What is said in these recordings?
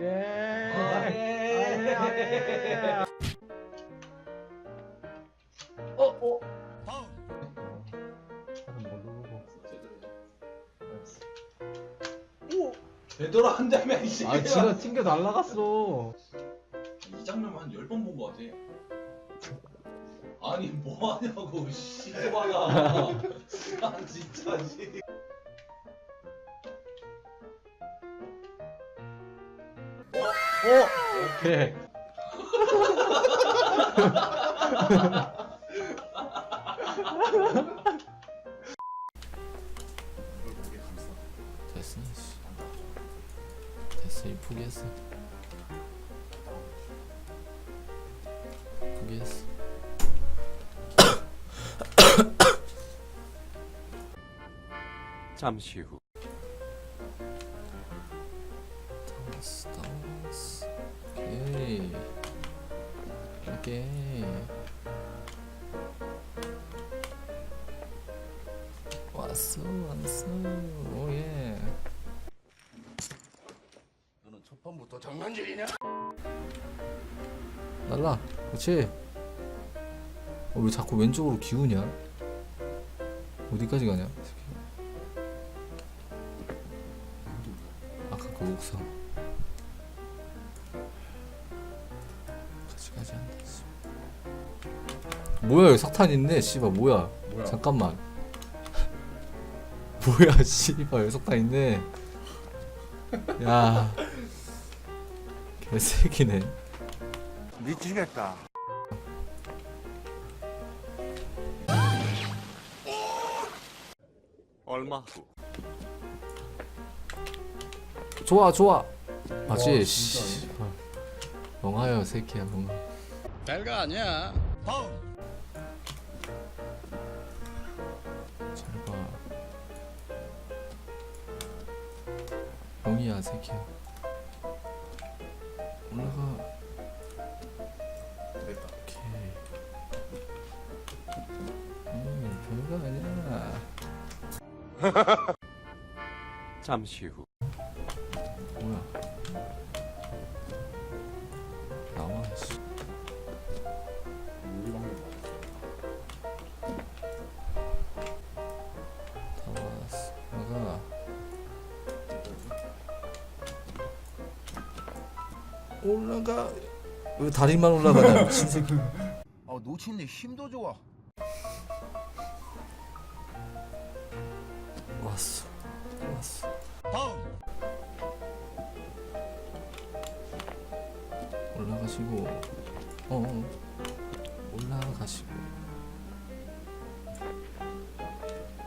예. 예. 아, 예. 어, 어. 되돌아 한다며 이 아, 지가 튕겨 날라갔어. 이 장면 한 10번 본거 같아. 아니 뭐 하냐고 씨발아. 아 진짜 씨. 오! 오케이. 됐어 씨. 됐어 이쁘게 했어 이쁘게 했어 잠시 후 다운스 오케이. 왔어. 왔어. 오 예. 너는 첫 번부터 장난질이냐? 날라. 그렇지 어, 왜 자꾸 왼쪽으로 기우냐? 어디까지 가냐. 아까 그 옥상 가지 않다 씨. 뭐야 여기 석탄 있네 씨발. 뭐야? 뭐야? 잠깐만. 뭐야 씨발. 여기 석탄 있네. 야. 개새끼네. 미치겠다. 얼마? 후 좋아 좋아. 맞지? 와, 씨 진짜. 어. 멍하여 새끼야 멍하 별거 아니야. 잘봐 멍이야 새끼야. 올라가. 됐다. 오케이. 음 별거 아니야. 잠시 후. 뭐야 올라가? 왜 다리만 올라가냐 미친 새끼 아 놓친데 힘도 좋아. 왔어 왔어. 올라가시고 어, 어. 올라가시고.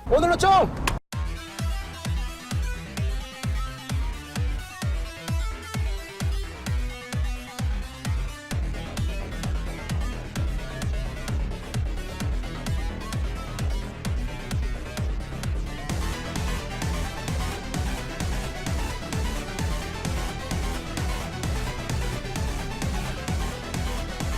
오늘은 좀